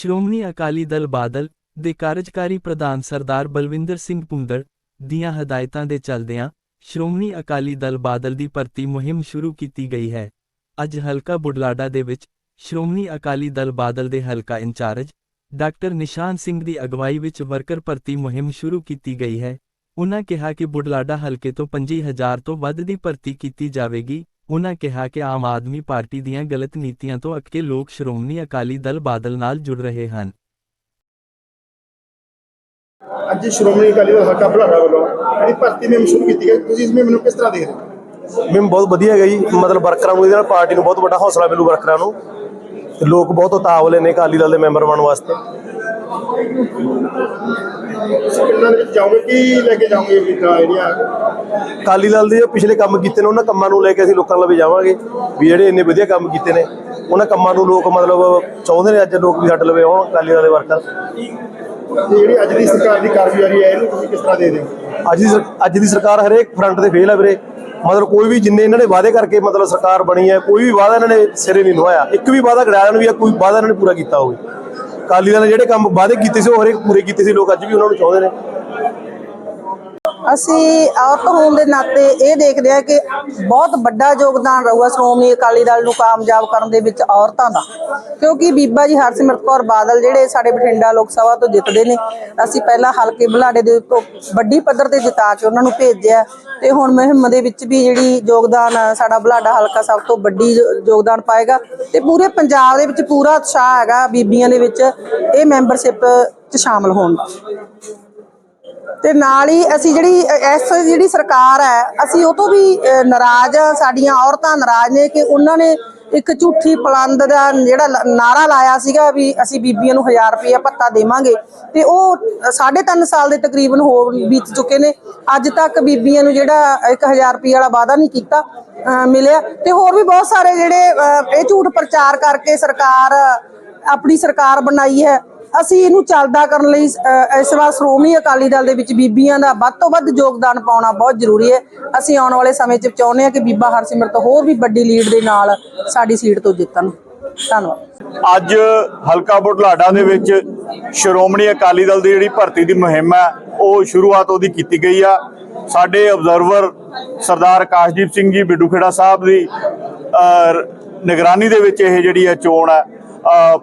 ਸ਼੍ਰੋਮਣੀ ਅਕਾਲੀ ਦਲ ਬਾਦਲ ਦੇ ਕਾਰਜਕਾਰੀ ਪ੍ਰਧਾਨ ਸਰਦਾਰ ਬਲਵਿੰਦਰ ਸਿੰਘ ਪੁੰਦੜ ਦੀਆਂ ਹਦਾਇਤਾਂ ਦੇ ਚੱਲਦਿਆਂ ਸ਼੍ਰੋਮਣੀ ਅਕਾਲੀ ਦਲ ਬਾਦਲ ਦੀ ਭਰਤੀ ਮੁਹਿੰਮ ਸ਼ੁਰੂ ਕੀਤੀ ਗਈ ਹੈ। ਅੱਜ ਹਲਕਾ ਬੁਢਲਾਡਾ ਦੇ ਵਿੱਚ ਸ਼੍ਰੋਮਣੀ ਅਕਾਲੀ ਦਲ ਬਾਦਲ ਦੇ ਹਲਕਾ ਇੰਚਾਰਜ ਡਾਕਟਰ ਨਿਸ਼ਾਨ ਸਿੰਘ ਦੀ ਅਗਵਾਈ ਵਿੱਚ ਵਰਕਰ ਭਰਤੀ ਮੁਹਿੰਮ ਸ਼ੁਰੂ ਕੀਤੀ ਗਈ ਹੈ। ਉਨ੍ਹਾਂ ਕਿਹਾ ਕਿ ਬੁਢਲਾਡਾ ਹਲਕੇ ਤੋਂ 25000 ਤੋਂ ਵੱਧ ਦੀ ਭਰਤੀ ਕੀਤੀ ਜਾਵੇਗੀ। ਉਨ੍ਹਾਂ ਕਿਹਾ ਕਿ ਆਮ ਆਦਮੀ ਪਾਰਟੀ ਦੀਆਂ ਗਲਤ ਨੀਤੀਆਂ ਤੋਂ ਅੱਕੇ ਲੋਕ ਸ਼੍ਰੋਮਣੀ ਅਕਾਲੀ ਦਲ ਬਾਦਲ ਨਾਲ ਜੁੜ ਰਹੇ ਹਨ। ਅੱਜ ਸ਼੍ਰੋਮਣੀ ਅਕਾਲੀ ਦਲ ਹਲਕਾ ਬੁਢਲਾਡਾ ਵੱਲੋਂ ਜਿਹੜੀ ਭਰਤੀ ਮੇਮ ਸ਼ੁਰੂ ਕੀਤੀ ਗਈ ਤੁਸੀਂ ਇਸ ਮੇਮ ਨੂੰ ਕਿਸ ਤਰ੍ਹਾਂ ਦੇਖ ਰਹੇ ਹੋ? ਮੈਮ ਬਹੁਤ ਵਧੀਆ ਹੈਗਾ ਜੀ। ਮਤਲਬ ਵਰਕਰਾਂ ਨੂੰ ਇਹਦੇ ਨਾਲ ਪਾਰਟੀ ਨੂੰ ਬਹੁਤ ਵੱਡਾ ਹੌਸਲਾ ਮਿਲੂ ਵਰਕਰਾਂ ਨੂੰ। ਲੋਕ ਬਹੁਤ ਉਤਾਵਲੇ ਨੇ ਅਕਾਲੀ ਦਲ ਦੇ ਮੈਂਬਰ ਬਣਨ ਵਾਸਤੇ। ਤੁਸੀਂ ਪਿੰਡਾਂ ਦੇ ਵਿੱਚ ਜਾਓਗੇ ਕੀ ਲੈ ਕੇ ਜਾਓਗੇ ਉਮੀਦਾਂ ਜਿਹੜੀਆਂ ਅਕਾਲੀ ਦਲ ਦੇ ਜੋ ਪਿਛਲੇ ਕੰਮ ਕੀਤੇ ਨੇ ਉਹਨਾਂ ਕੰਮਾਂ ਨੂੰ ਲੈ ਕੇ ਅਸੀਂ ਲੋਕਾਂ ਨਾਲ ਜਾਵਾਂਗੇ। ਵੀ ਜਿਹੜੇ ਇੰਨੇ ਵਧੀਆ ਕੰਮ ਕੀਤੇ ਨੇ ਉਹਨਾਂ ਕੰਮਾਂ ਨੂੰ ਲੋਕ ਮਤਲਬ ਚਾਹੁੰਦੇ ਨੇ ਅੱਜ ਲੋਕ ਵੀ ਸਾਡੇ ਲਵੇ ਆਉਣ ਅਕਾਲੀ ਦਲ ਦੇ ਵਰਕਰ ਜਿਹੜੀ ਅੱਜ ਦੀ ਸਰਕਾਰ ਦੀ ਕਾਰਗੁਜ਼ਾਰੀ ਹੈ ਇਹਨੂੰ ਤੁਸੀਂ ਕਿਸ ਤਰ੍ਹਾਂ ਦੇਖਦੇ ਹੋ? ਅੱਜ ਦੀ ਅੱਜ ਦੀ ਸਰਕਾਰ ਹਰੇਕ ਫਰੰਟ ਤੇ ਫੇਲ ਹੈ ਵੀਰੇ। ਮਤਲਬ ਕੋਈ ਵੀ ਜਿੰਨੇ ਇਹਨਾਂ ਨੇ ਵਾਅਦੇ ਕਰਕੇ ਮਤਲਬ ਸਰਕਾਰ ਬਣੀ ਹੈ ਕੋਈ ਵੀ ਵਾਅਦਾ ਇਹਨਾਂ ਨੇ ਸਿਰੇ ਨਹੀਂ ਨਿਭਾਇਆ ਇੱਕ ਵੀ ਵਾਅਦਾ ਗੜਾਇਆ ਨੂੰ ਵੀ ਜਾਂ ਕੋਈ ਵਾਅਦਾ ਇਹਨਾਂ ਨੇ ਪੂਰਾ ਕੀਤਾ ਹੋਵੇ। ਅਕਾਲੀ ਦਲ ਨੇ ਜਿਹੜੇ ਕੰਮ ਵਾਅਦੇ ਕੀਤੇ ਸੀ, ਉਹ ਹਰੇਕ ਪੂਰੇ ਕੀਤੇ ਸੀ, ਲੋਕ ਅੱਜ ਵੀ ਉਹਨਾਂ ਨੂੰ ਚਾਹੁੰਦੇ ਨੇ। ਅਸੀਂ ਔਰਤ ਹੋਣ ਦੇ ਨਾਤੇ ਇਹ ਦੇਖਦੇ ਹਾਂ ਕਿ ਬਹੁਤ ਵੱਡਾ ਯੋਗਦਾਨ ਰਹੂਗਾ ਸ਼੍ਰੋਮਣੀ ਅਕਾਲੀ ਦਲ ਨੂੰ ਕਾਮਯਾਬ ਕਰਨ ਦੇ ਵਿੱਚ ਔਰਤਾਂ ਦਾ। ਕਿਉਂਕਿ ਬੀਬਾ ਜੀ ਹਰਸਿਮਰਤ ਕੌਰ ਬਾਦਲ ਜਿਹੜੇ ਸਾਡੇ ਬਠਿੰਡਾ ਲੋਕ ਸਭਾ ਤੋਂ ਜਿੱਤਦੇ ਨੇ ਅਸੀਂ ਪਹਿਲਾਂ ਹਲਕੇ ਬੁਲਾਡੇ ਦੇ ਉੱਤੋਂ ਵੱਡੀ ਪੱਧਰ ਤੇ ਜਿਤਾ ਕੇ ਉਹਨਾਂ ਨੂੰ ਭੇਜਿਆ ਤੇ ਹੁਣ ਮੁਹਿੰਮ ਦੇ ਵਿੱਚ ਵੀ ਜਿਹੜੀ ਯੋਗਦਾਨ ਆ, ਸਾਡਾ ਬੁਲਾਡਾ ਹਲਕਾ ਸਭ ਤੋਂ ਵੱਡੀ ਯੋਗਦਾਨ ਪਾਏਗਾ ਤੇ ਪੂਰੇ ਪੰਜਾਬ ਦੇ ਵਿੱਚ ਪੂਰਾ ਉਤਸ਼ਾਹ ਹੈਗਾ ਬੀਬੀਆਂ ਦੇ ਵਿੱਚ ਇਹ ਮੈਂਬਰਸ਼ਿਪ 'ਚ ਸ਼ਾਮਲ ਹੋਣ ਦਾ। ਤੇ ਨਾਲ ਹੀ ਅਸੀਂ ਜਿਹੜੀ ਇਸ ਜਿਹੜੀ ਸਰਕਾਰ ਹੈ ਅਸੀਂ ਉਹ ਤੋਂ ਵੀ ਨਾਰਾਜ਼ ਹਾਂ ਸਾਡੀਆਂ ਔਰਤਾਂ ਨਾਰਾਜ਼ ਨੇ ਕਿ ਉਹਨਾਂ ਨੇ ਇੱਕ ਝੂਠੀ ਪਲੰਦ ਦਾ ਜਿਹੜਾ ਨਾਰਾ ਲਾਇਆ ਸੀਗਾ ਵੀ ਅਸੀਂ ਬੀਬੀਆਂ ਨੂੰ 1000 ਰੁਪਏ ਭੱਤਾ ਦੇਵਾਂਗੇ। ਤੇ ਉਹ ਸਾਢੇ ਤਿੰਨ ਸਾਲ ਦੇ ਤਕਰੀਬਨ ਹੋ ਬੀਤ ਚੁੱਕੇ ਨੇ। ਅੱਜ ਤੱਕ ਬੀਬੀਆਂ ਨੂੰ ਜਿਹੜਾ 1000 ਰੁਪਏ ਵਾਲਾ ਵਾਅਦਾ ਨਹੀਂ ਕੀਤਾ ਅ, ਮਿਲਿਆ। ਤੇ ਹੋਰ ਵੀ ਬਹੁਤ ਸਾਰੇ ਜਿਹੜੇ ਇਹ ਝੂਠ ਪ੍ਰਚਾਰ ਕਰਕੇ ਸਰਕਾਰ ਆਪਣੀ ਸਰਕਾਰ ਬਣਾਈ ਹੈ। ਅਸੀਂ ਇਹਨੂੰ ਚੱਲਦਾ ਕਰਨ ਲਈ ਇਸ ਵਾਰ ਸ਼੍ਰੋਮਣੀ ਅਕਾਲੀ ਦਲ ਦੇ ਵਿੱਚ ਬੀਬੀਆਂ ਦਾ ਵੱਧ ਤੋਂ ਵੱਧ ਯੋਗਦਾਨ ਪਾਉਣਾ ਬਹੁਤ ਜ਼ਰੂਰੀ ਹੈ। ਅਸੀਂ ਆਉਣ ਵਾਲੇ ਸਮੇਂ 'ਚ ਚਾਹੁੰਦੇ ਹਾਂ ਕਿ ਬੀਬਾ ਹਰਸਿਮਰਤ ਹੋਰ ਵੀ ਵੱਡੀ ਲੀਡ ਦੇ ਨਾਲ ਸਾਡੀ ਸੀਟ ਤੋਂ ਜਿੱਤਣ। ਧੰਨਵਾਦ। ਅੱਜ ਹਲਕਾ ਬੁਢਲਾਡਾ ਦੇ ਵਿੱਚ ਸ਼੍ਰੋਮਣੀ ਅਕਾਲੀ ਦਲ ਦੀ ਜਿਹੜੀ ਭਰਤੀ ਦੀ ਮੁਹਿੰਮ ਹੈ ਉਹ ਸ਼ੁਰੂਆਤ ਉਹਦੀ ਕੀਤੀ ਗਈ ਆ। ਸਾਡੇ ਆਬਜ਼ਰਵਰ ਸਰਦਾਰ ਆਕਾਸ਼ਦੀਪ ਸਿੰਘ ਜੀ ਬਿੱਡੂਖੇੜਾ ਸਾਹਿਬ ਦੀ ਅਹ, ਨਿਗਰਾਨੀ ਦੇ ਵਿੱਚ ਇਹ ਜਿਹੜੀ ਹੈ ਚੋਣ ਹੈ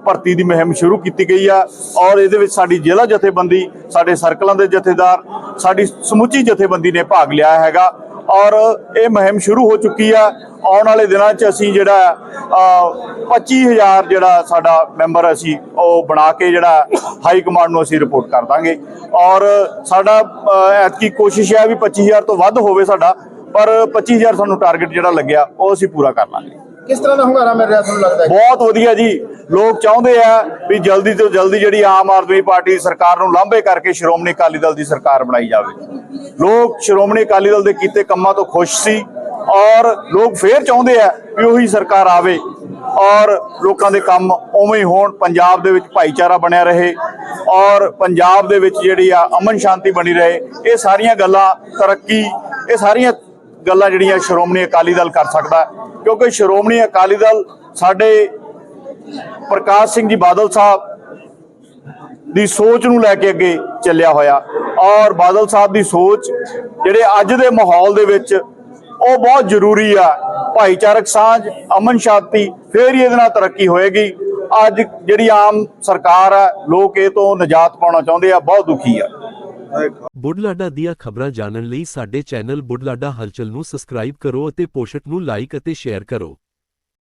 ਭਰਤੀ ਦੀ ਮੁਹਿੰਮ ਸ਼ੁਰੂ ਕੀਤੀ ਗਈ ਆ ਔਰ ਇਹਦੇ ਵਿੱਚ ਸਾਡੀ ਜ਼ਿਲ੍ਹਾ ਜਥੇਬੰਦੀ ਸਾਡੇ ਸਰਕਲਾਂ ਦੇ ਜਥੇਦਾਰ ਸਾਡੀ ਸਮੁੱਚੀ ਜਥੇਬੰਦੀ ਨੇ ਭਾਗ ਲਿਆ ਹੈਗਾ ਔਰ ਇਹ ਮੁਹਿੰਮ ਸ਼ੁਰੂ ਹੋ ਚੁੱਕੀ ਆ। ਆਉਣ ਵਾਲੇ ਦਿਨਾਂ 'ਚ ਅਸੀਂ ਜਿਹੜਾ ਅਹ, 25000 ਜਿਹੜਾ ਸਾਡਾ ਮੈਂਬਰ ਅਸੀਂ ਉਹ ਬਣਾ ਕੇ ਜਿਹੜਾ ਹਾਈ ਕਮਾਂਡ ਨੂੰ ਅਸੀਂ ਰਿਪੋਰਟ ਕਰ ਦਾਂਗੇ। ਔਰ ਸਾਡਾ ਐਤਕੀ ਕੋਸ਼ਿਸ਼ ਹੈ ਵੀ 25000 ਤੋਂ ਵੱਧ ਹੋਵੇ ਸਾਡਾ ਪਰ 25000 ਸਾਨੂੰ ਟਾਰਗੇਟ ਜਿਹੜਾ ਲੱਗਿਆ ਉਹ ਅਸੀਂ ਪੂਰਾ ਕਰ ਲਾਂਗੇ। ਕਿਸ ਤਰ੍ਹਾਂ ਦਾ ਹੁੰਗਾਰਾ ਮਿਲ ਰਿਹਾ ਤੁਹਾਨੂੰ ਲੱਗਦਾ ਹੈ? ਬਹੁਤ ਵਧੀਆ ਜੀ। ਲੋਕ ਚਾਹੁੰਦੇ ਆ ਵੀ ਜਲਦੀ ਤੋਂ ਜਲਦੀ ਜਿਹੜੀ ਆਮ ਆਦਮੀ ਪਾਰਟੀ ਦੀ ਸਰਕਾਰ ਨੂੰ ਲਾਂਭੇ ਕਰਕੇ ਸ਼੍ਰੋਮਣੀ ਅਕਾਲੀ ਦਲ ਦੀ ਸਰਕਾਰ ਬਣਾਈ ਜਾਵੇ। ਲੋਕ ਸ਼੍ਰੋਮਣੀ ਅਕਾਲੀ ਦਲ ਦੇ ਕੀਤੇ ਕੰਮਾਂ ਤੋਂ ਖੁਸ਼ ਸੀ ਔਰ ਲੋਕ ਫੇਰ ਚਾਹੁੰਦੇ ਆ ਵੀ ਉਹੀ ਸਰਕਾਰ ਆਵੇ ਔਰ ਲੋਕਾਂ ਦੇ ਕੰਮ ਉਵੇਂ ਹੀ ਹੋਣ, ਪੰਜਾਬ ਦੇ ਵਿੱਚ ਭਾਈਚਾਰਾ ਬਣਿਆ ਰਹੇ ਔਰ ਪੰਜਾਬ ਦੇ ਵਿੱਚ ਜਿਹੜੀ ਆ ਅਮਨ ਸ਼ਾਂਤੀ ਬਣੀ ਰਹੇ। ਇਹ ਸਾਰੀਆਂ ਗੱਲਾਂ ਤਰੱਕੀ, ਇਹ ਸਾਰੀਆਂ ਗੱਲਾਂ ਜਿਹੜੀਆਂ ਸ਼੍ਰੋਮਣੀ ਅਕਾਲੀ ਦਲ ਕਰ ਸਕਦਾ, ਕਿਉਂਕਿ ਸ਼੍ਰੋਮਣੀ ਅਕਾਲੀ ਦਲ ਸਾਡੇ ਪ੍ਰਕਾਸ਼ ਸਿੰਘ ਜੀ ਬਾਦਲ ਸਾਹਿਬ ਦੀ ਸੋਚ ਨੂੰ ਲੈ ਕੇ ਅੱਗੇ ਚੱਲਿਆ ਹੋਇਆ ਔਰ ਬਾਦਲ ਸਾਹਿਬ ਦੀ ਸੋਚ ਜਿਹੜੇ ਅੱਜ ਦੇ ਮਾਹੌਲ ਦੇ ਵਿੱਚ ਉਹ ਬਹੁਤ ਜ਼ਰੂਰੀ ਆ। ਭਾਈਚਾਰਕ ਸਾਂਝ, ਅਮਨ ਸ਼ਾਂਤੀ, ਫੇਰ ਹੀ ਇਹਦੇ ਨਾਲ ਤਰੱਕੀ ਹੋਏਗੀ। ਅੱਜ ਜਿਹੜੀ ਆਮ ਸਰਕਾਰ ਆ, ਲੋਕ ਇਹ ਤੋਂ ਨਜਾਤ ਪਾਉਣਾ ਚਾਹੁੰਦੇ ਆ, ਬਹੁਤ ਦੁਖੀ ਆ। ਬੁਢਲਾਡਾ ਦੀਆਂ ਖਬਰਾਂ ਜਾਣਨ ਲਈ ਸਾਡੇ ਚੈਨਲ ਬੁੱਢਲਾਡਾ ਹਲਚਲ ਨੂੰ ਸਬਸਕ੍ਰਾਈਬ ਕਰੋ ਅਤੇ ਪੋਸਟ ਨੂੰ ਲਾਈਕ ਅਤੇ ਸ਼ੇਅਰ ਕਰੋ।